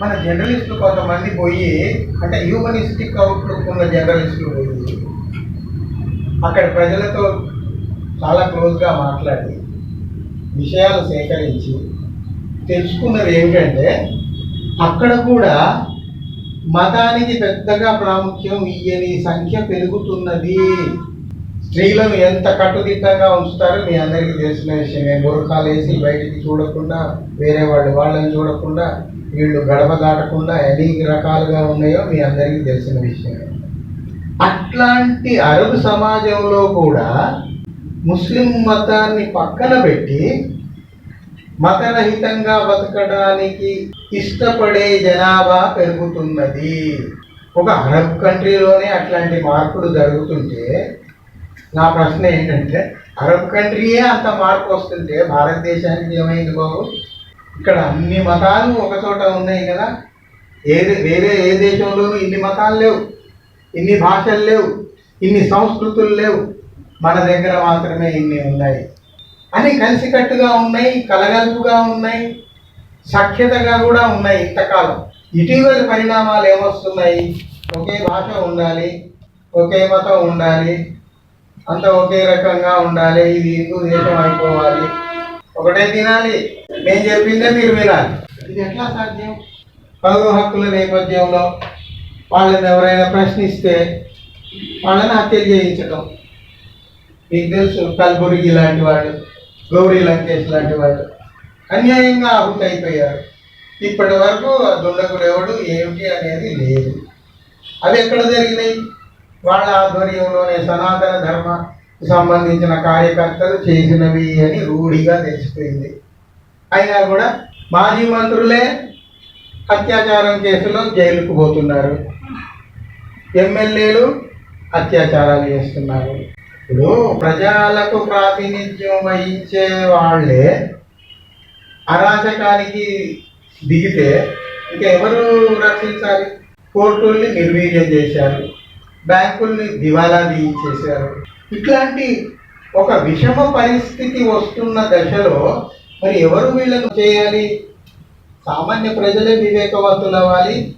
మన జర్నలిస్టులు కొంతమంది పోయి అంటే హ్యూమనిస్టిక్ అవుట్లుక్ ఉన్న జర్నలిస్టులు పోయి అక్కడ ప్రజలతో చాలా క్లోజ్గా మాట్లాడి విషయాలు సేకరించి తెలుసుకున్నది ఏమిటంటే అక్కడ కూడా మతానికి పెద్దగా ప్రాముఖ్యం ఇయ్యని సంఖ్య పెరుగుతున్నది. స్త్రీలను ఎంత కట్టుదిట్టంగా ఉంచుతారో మీ అందరికీ తెలిసిన విషయమే. బురకాలు వేసి బయటికి చూడకుండా వేరే వాళ్ళు వాళ్ళని చూడకుండా వీళ్ళు గడప దాటకుండా ఎన్ని రకాలుగా ఉన్నాయో మీ అందరికీ తెలిసిన విషయమే అట్లాంటి అరబ్ సమాజంలో కూడా ముస్లిం మతాన్ని పక్కన పెట్టి మతరహితంగా బతకడానికి ఇష్టపడే జనాభా పెరుగుతున్నది. ఒక అరబ్ కంట్రీలోనే అట్లాంటి మార్పులు జరుగుతుంటే నా ప్రశ్న ఏంటంటే అరబ్ కంట్రీయే అంత మార్పు వస్తుంటే భారతదేశానికి ఏమైంది బాబు? ఇక్కడ అన్ని మతాలు ఒక చోట ఉన్నాయి కదా. ఏది వేరే ఏ దేశంలోనూ ఇన్ని మతాలు లేవు. ఇన్ని భాషలు లేవు. ఇన్ని సంస్కృతులు లేవు. మన దగ్గర మాత్రమే ఇన్ని ఉన్నాయి. అని కలిసికట్టుగా ఉన్నాయి కలగలుపుగా ఉన్నాయి సఖ్యతగా కూడా ఉన్నాయి ఇంతకాలం. ఇటీవలి పరిణామాలు ఏమొస్తున్నాయి? ఒకే భాష ఉండాలి ఒకే మతం ఉండాలి అంత ఒకే రకంగా ఉండాలి ఇది హిందూ దేశం అయిపోవాలి. ఒకటే తినాలి. నేను చెప్పిందే మీరు వినాలి. ఇది ఎట్లా సాధ్యం? పౌర హక్కుల నేపథ్యంలో వాళ్ళని ఎవరైనా ప్రశ్నిస్తే వాళ్ళని హత్యలు చేయించడం. మీకు తెలుసు కల్బుర్గి లాంటి వాళ్ళు గౌరీ లంకేష్ లాంటి వాళ్ళు అన్యాయంగా ఆహుతి అయిపోయారు ఇప్పటి వరకు ఆ దుండగుడు ఎవడు ఏమిటి అనేది లేదు. అవి ఎక్కడ జరిగినాయి? వాళ్ళ ఆధ్వర్యంలోనే సనాతన ధర్మ సంబంధించిన కార్యకర్తలు చేసినవి అని రూఢిగా తెలిసిపోయింది. అయినా కూడా మాజీ మంత్రులే అత్యాచారం కేసులో జైలుకు పోతున్నారు. ఎమ్మెల్యేలు అత్యాచారాలు చేస్తున్నారు. ఇప్పుడు ప్రజలకు ప్రాతినిధ్యం వహించే వాళ్ళే అరాచకానికి దిగితే ఇంకా ఎవరు రక్షించాలి? కోర్టుల్ని నిర్వీర్యం చేశారు. బ్యాంకుల్ని దివాలా తీయించేశారు. ఇట్లాంటి ఒక విషమ పరిస్థితి వస్తున్న దశలో మరి ఎవరు వీళ్ళను చేయాలి? సామాన్య ప్రజలే వివేకవంతులు అవ్వాలి.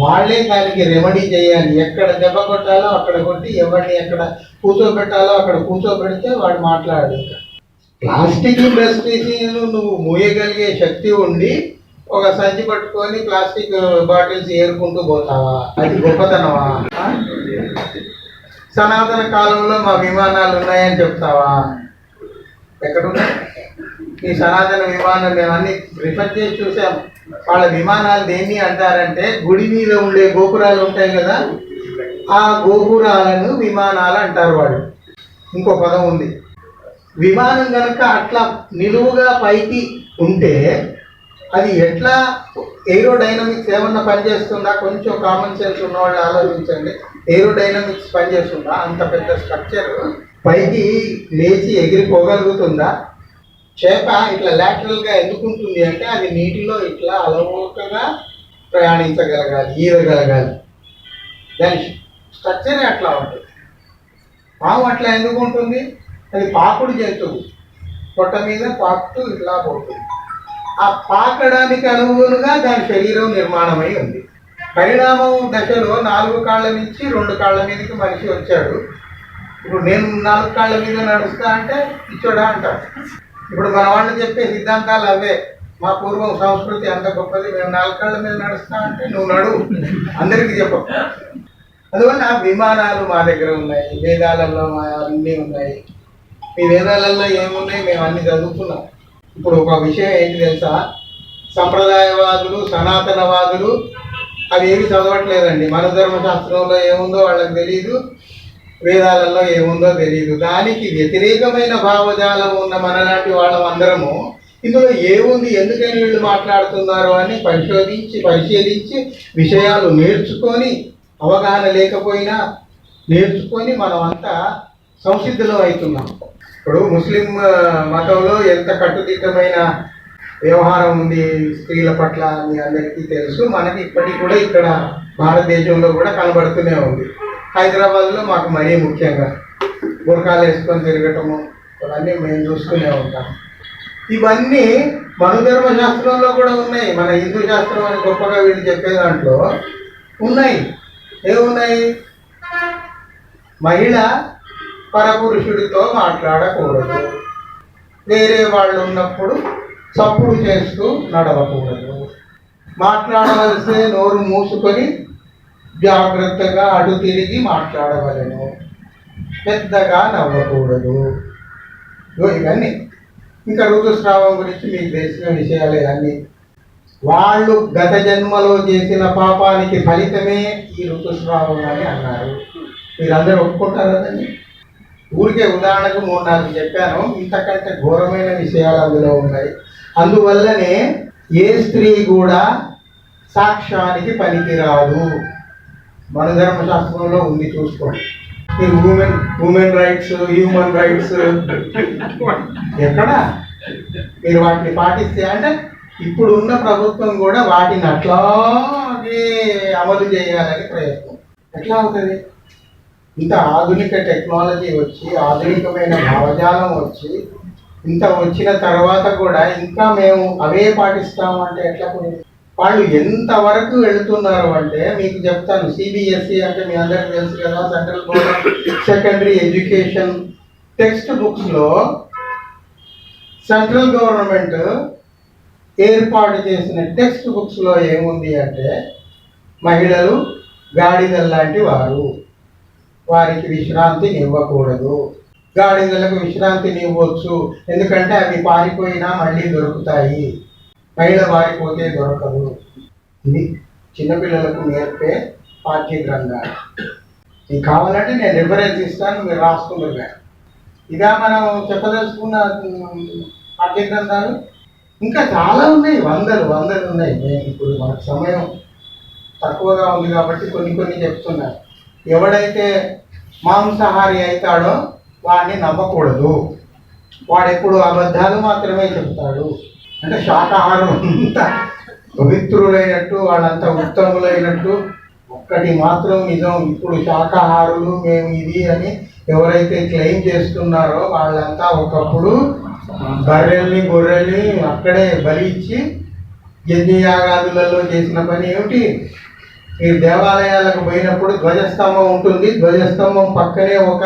వాళ్ళే దానికి రెమెడీ చేయాలి. ఎక్కడ దెబ్బ కొట్టాలో అక్కడ కొట్టి ఎవరిని ఎక్కడ కూర్చోబెట్టాలో అక్కడ కూర్చోబెడితే వాడు మాట్లాడాడు ఇంకా. ప్లాస్టిక్ ఇండస్ట్రీస్ నువ్వు మూయగలిగే శక్తి ఉండి ఒక సంచి పట్టుకొని ప్లాస్టిక్ బాటిల్స్ ఏరుకుంటూ పోతావా? అది గొప్పతనమా? సనాతన కాలంలో మా విమానాలు ఉన్నాయని చెప్తావా? ఎక్కడున్నాయి? ఈ సనాతన విమానం మేమన్నీ రిఫర్ చేసి చూసాం. వాళ్ళ విమానాలు దేన్ని అంటారంటే గుడి మీద ఉండే గోపురాలు ఉంటాయి కదా ఆ గోపురాలను విమానాలు అంటారు వాళ్ళు. ఇంకో పదం ఉంది. విమానం కనుక అట్లా నిలువుగా పైకి ఉంటే అది ఎట్లా ఏరోడైనమిక్స్ ఏమన్నా పనిచేస్తుందా? కొంచెం కామన్ సెన్స్ ఉన్న వాళ్ళు ఆలోచించండి. ఏరోడైనమిక్స్ పనిచేస్తుందా? అంత పెద్ద స్ట్రక్చర్ పైకి లేచి ఎగిరిపోగలుగుతుందా చేప ఇట్లా lateral గా ఎందుకు ఉంటుంది అంటే అది నీటిలో ఇట్లా అలవోకగా ప్రయాణించగలగాలి ఈదగలగాలి. దాని స్ట్రక్చరే అట్లా ఉంటుంది. పాము అట్లా ఎందుకు ఉంటుంది? అది పాకుడు జంతువు. పొట్ట మీద పాకుతూ ఇట్లా పోతుంది. ఆ పాకడానికి అనుగుణంగా దాని శరీరం నిర్మాణమై ఉంది. పరిణామం దశలో నాలుగు కాళ్ళ నుంచి రెండు కాళ్ళ మీదకి మనిషి వచ్చాడు. ఇప్పుడు నేను నాలుగు కాళ్ళ మీద నడుస్తా అంటే పిచ్చోడా అంటారు ఇప్పుడు మన వాళ్ళు చెప్పే సిద్ధాంతాలు అవే. మా పూర్వం సంస్కృతి అంత గొప్పది. మేము నాలుగు మీద నడుస్తా అంటే నువ్వు నడు. అందరికీ చెప్పు. అందువల్ల విమానాలు మా దగ్గర ఉన్నాయి వేదాలలో మా అన్నీ ఉన్నాయి. మీ వేదాలలో ఏమున్నాయి? మేము అన్ని చదువుకున్నాం. ఇప్పుడు ఒక విషయం ఏంటి తెలుసా? సంప్రదాయవాదులు సనాతనవాదులు అవి ఏమి చదవట్లేదండి. మన ధర్మశాస్త్రంలో ఏముందో వాళ్ళకి తెలియదు వేదాలలో ఏముందో తెలియదు దానికి వ్యతిరేకమైన భావజాలం ఉన్న మనలాంటి వాళ్ళం అందరము ఇందులో ఏముంది ఎందుకని వీళ్ళు మాట్లాడుతున్నారు అని పరిశోధించి పరిశీలించి విషయాలు నేర్చుకొని అవగాహన లేకపోయినా నేర్చుకొని మనం అంతా సంసిద్ధులం అవుతున్నాం. ఇప్పుడు ముస్లిం మతంలో ఎంత కట్టుదిట్టమైన వ్యవహారం ఉంది స్త్రీల పట్ల మీ అందరికీ తెలుసు. మనకి ఇప్పటికి కూడా ఇక్కడ భారతదేశంలో కూడా కనబడుతూనే ఉంది. హైదరాబాద్లో మాకు మరీ ముఖ్యంగా. బురకాలు వేసుకొని తిరగటము ఇవన్నీ మేము చూసుకునే ఉంటాం. ఇవన్నీ మనుధర్మ శాస్త్రంలో కూడా ఉన్నాయి. మన హిందూ శాస్త్రం అని గొప్పగా వీళ్ళు చెప్పే దాంట్లో ఉన్నాయి. ఏమున్నాయి? మహిళ పరపురుషుడితో మాట్లాడకూడదు. వేరే వాళ్ళు ఉన్నప్పుడు చప్పుడు చేస్తూ నడవకూడదు. మాట్లాడవలసే నోరు మూసుకొని జాగ్రత్తగా అడు తిరిగి మాట్లాడవలను. పెద్దగా నవ్వకూడదు. ఇవన్నీ. ఇంకా ఋతుస్రావం గురించి మీకు తెలిసిన విషయాలే అన్నీ. వాళ్ళు గత జన్మలో చేసిన పాపానికి ఫలితమే ఈ ఋతుస్రావం అని అన్నారు. మీరందరూ ఒప్పుకుంటారు కదండి ఊరికే ఉదాహరణకు మూడు నాలుగు చెప్పాను. ఇంతకంటే ఘోరమైన విషయాలు అందులో ఉన్నాయి. అందువల్లనే ఏ స్త్రీ కూడా సాక్ష్యానికి పనికిరాదు. మన ధర్మశాస్త్రంలో ఉంది చూసుకోండి. ఈ women women rights human rights ఎక్కడ? మీరు వాటిని పాటిస్తే అంటే ఇప్పుడు ఉన్న ప్రభుత్వం కూడా వాటిని అట్లాగే అమలు చేయాలని ప్రయత్నం. ఎట్లా అవుతుంది? ఇంత ఆధునిక టెక్నాలజీ వచ్చి ఆధునికమైన భావజాలం వచ్చి ఇంత వచ్చిన తర్వాత కూడా ఇంకా మేము అవే పాటిస్తాము అంటే ఎట్లా కొన్ని వాళ్ళు ఎంతవరకు వెళుతున్నారు అంటే మీకు చెప్తాను సిబిఎస్ఈ అంటే మీ అందరికీ తెలుసు కదా central board secondary education text బుక్స్లో సెంట్రల్ గవర్నమెంట్ ఏర్పాటు చేసిన టెక్స్ట్ బుక్స్లో ఏముంది అంటే మహిళలు గాడిదల లాంటి వారు. వారికి విశ్రాంతిని ఇవ్వకూడదు. గాడిదలకు విశ్రాంతిని ఇవ్వచ్చు. ఎందుకంటే అవి పారిపోయినా మళ్ళీ దొరుకుతాయి. మహిళ వారిపోతే దొరకదు. ఇది చిన్నపిల్లలకు నేర్పే పాఠ్య గ్రంథాలు మీకు కావాలంటే నేను రిఫరెన్స్ ఇస్తాను మీరు రాసుకుంటారు ఇదా మనం చెప్పదలుచుకున్న పాఠ్య గ్రంథాలు ఇంకా చాలా ఉన్నాయి వందలు వందలు ఉన్నాయి. నేను ఇప్పుడు మనకు సమయం తక్కువగా ఉంది కాబట్టి కొన్ని కొన్ని చెప్తున్నాను ఎవడైతే మాంసాహారి అవుతాడో వాడిని నమ్మకూడదు. వాడు ఎప్పుడు అబద్ధాలు మాత్రమే చెప్తాడు. అంటే శాకాహారం అంతా పవిత్రులైనట్టు వాళ్ళంతా ఉత్తములైనట్టు ఒక్కటి మాత్రం నిజం. ఇప్పుడు శాకాహారులు మేము ఇది అని ఎవరైతే క్లెయిమ్ చేస్తున్నారో వాళ్ళంతా ఒకప్పుడు బర్రెల్ని గొర్రెల్ని అక్కడే బలి ఇచ్చి యజ్ఞయాగాదులలో చేసిన పని ఏమిటి? మీరు దేవాలయాలకు పోయినప్పుడు ధ్వజస్తంభం ఉంటుంది. ధ్వజస్తంభం పక్కనే ఒక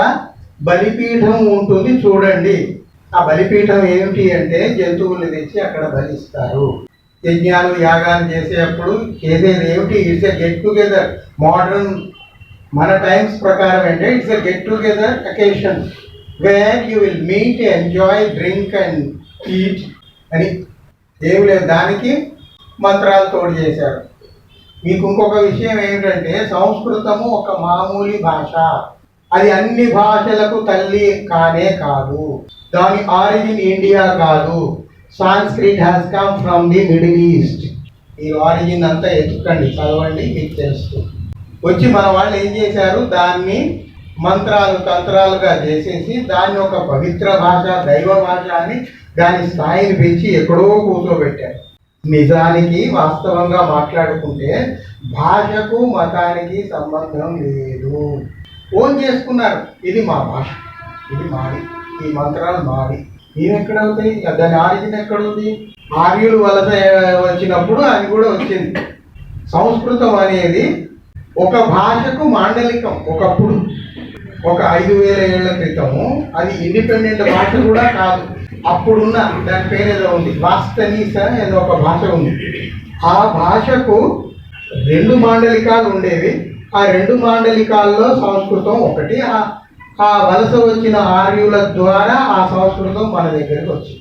బలిపీఠం ఉంటుంది. చూడండి. ఆ బలిపీఠం ఏమిటి అంటే జంతువులు తెచ్చి అక్కడ బలిస్తారు. యజ్ఞాలు యాగాలు చేసేటప్పుడు చేసేది ఏమిటి? It's a get together modern మన టైమ్స్ ప్రకారం అంటే it's a get together occasion where you will meet enjoy drink and eat అని. ఏమి లేదు దానికి మంత్రాలు తోడు చేశారు. మీకు ఇంకొక విషయం ఏమిటంటే సంస్కృతము ఒక మామూలి భాష. అది అన్ని భాషలకు తల్లి కానే కాదు. దాని ఆరిజిన్ ఇండియా కాదు. Sanskrit has come from the middle east. ఈ ఆరిజిన్ అంతా ఎత్తుకండి చదవండి మీకు తెలుస్తుంది వచ్చి మన వాళ్ళు ఏం చేశారు? దాన్ని మంత్రాలు తంత్రాలుగా చేసేసి దాన్ని ఒక పవిత్ర భాష దైవ భాష అని దాని స్థాయిని పెంచి ఎక్కడో కూర్చోబెట్టారు. నిజానికి వాస్తవంగా మాట్లాడుకుంటే భాషకు మతానికి సంబంధం లేదు. ఓన్ చేసుకున్నారు. ఇది మా భాష. ఇది మాది. ఈ మంత్రాలు మావి. ఎక్కడ అవుతాయి? దాని ఆరిజిన్ ఎక్కడ ఉంది ఆర్యులు వలస వచ్చినప్పుడు అది కూడా వచ్చింది. సంస్కృతం అనేది ఒక భాషకు మాండలికం ఒకప్పుడు. ఒక ఐదు వేల ఏళ్ళ క్రితము అది ఇండిపెండెంట్ భాష కూడా కాదు. అప్పుడున్న దాని పేరు ఏదో ఉంది. వాస్తనీస ఏదో ఒక భాష ఉంది. ఆ భాషకు రెండు మాండలికాలు ఉండేవి. ఆ రెండు మాండలికాల్లో సంస్కృతం ఒకటి. ఆ- ఆ వలస వచ్చిన ఆర్యుల ద్వారా ఆ సంస్కృతం మన దగ్గరికి వచ్చింది.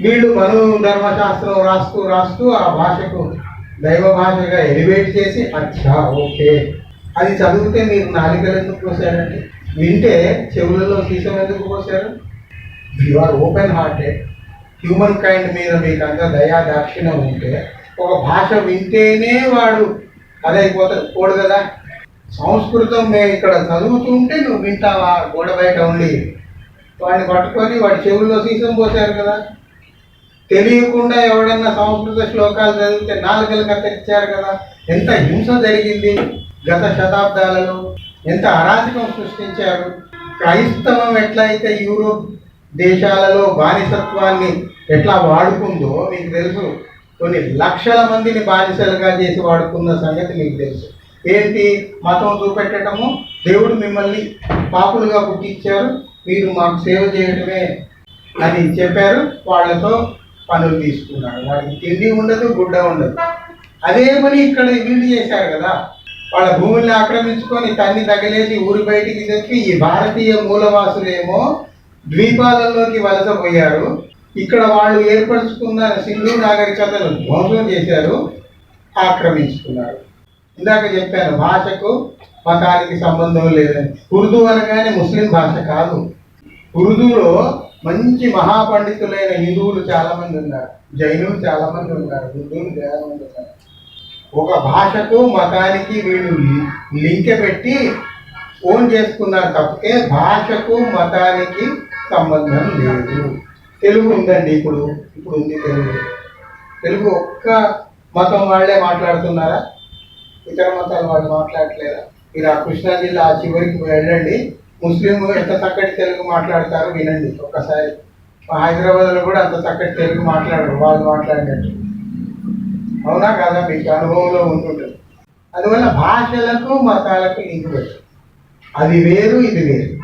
వీళ్ళు మను ధర్మశాస్త్రం రాస్తూ రాస్తూ ఆ భాషకు దైవ భాషగా ఎలివేట్ చేసి అచ్చా ఓకే. అది చదివితే మీరు నాలుగలు ఎందుకు పోసారండి? వింటే చెవులలో సీసం ఎందుకు పోసారు? You are open hearted humankind మీద మీకు అంత దయా దాక్షిణ్యం ఉంటే ఒక భాష వింటేనే వాడు అదైపోతాడు పోడు కదా? సంస్కృతం మేము ఇక్కడ చదువుతుంటే నువ్వు వింటావా? గోడ బయట ఉండి. వాడిని పట్టుకొని వాడి చెవుల్లో సీసం పోసారు కదా. తెలియకుండా ఎవడన్నా సంస్కృత శ్లోకాలు చదివితే నాలుగలు కత్తిరించారు కదా. ఎంత హింస జరిగింది గత శతాబ్దాలలో. ఎంత అరాచకం సృష్టించారు. క్రైస్తవం ఎట్లయితే యూరోప్ దేశాలలో బానిసత్వాన్ని ఎట్లా వాడుకుందో మీకు తెలుసు. కొన్ని లక్షల మందిని బానిసలుగా చేసి వాడుకున్న సంగతి మీకు తెలుసు. ఏంటి మతం చూపెట్టడము? దేవుడు మిమ్మల్ని పాపులుగా పుట్టించారు. మీరు మాకు సేవ చేయడమే అని చెప్పారు. వాళ్ళతో పనులు తీసుకున్నాడు వాడికి తిండి ఉండదు గుడ్డ ఉండదు. అదే పని ఇక్కడ వీళ్ళు చేశారు కదా. వాళ్ళ భూమిని ఆక్రమించుకొని తన్ని తగిలేసి ఊరి బయటికి తెచ్చి ఈ భారతీయ మూలవాసులేమో ద్వీపాలలోకి వలసపోయారు ఇక్కడ వాళ్ళు ఏర్పరచుకున్న సింధు నాగరికతను ధ్వంసం చేశారు ఆక్రమించుకున్నారు. ఇందాక చెప్పాను భాషకు మతానికి సంబంధం లేదని. ఉర్దూ అనగానే ముస్లిం భాష కాదు. ఉర్దూలో మంచి మహాపండితులైన హిందువులు చాలామంది ఉన్నారు జైనులు చాలామంది ఉన్నారు హిందువులు చాలామంది ఉన్నారు. ఒక భాషకు మతానికి వీళ్ళు లింక్ పెట్టి ఓన్ చేసుకున్నారు తప్పితే భాషకు మతానికి సంబంధం లేదు. తెలుగు ఉందండి ఇప్పుడు ఇప్పుడు ఉంది తెలుగు. తెలుగు ఒక్క మతం వాళ్ళే మాట్లాడుతున్నారా? ఇతర మతాల వాళ్ళు మాట్లాడట్లేదా? మీరు ఆ కృష్ణా జిల్లా ఆ చివరికి వెళ్ళండి. ముస్లింలు ఎంత చక్కటి తెలుగు మాట్లాడతారో వినండి ఒక్కసారి. హైదరాబాద్లో కూడా అంత చక్కటి తెలుగు మాట్లాడరు వాళ్ళు మాట్లాడినట్టు. అవునా కదా? మీకు అనుభవంలో ఉంటుంటుంది. అందువల్ల భాషలకు మతాలకు లింక్ పెట్టు అది వేరు ఇది వేరు.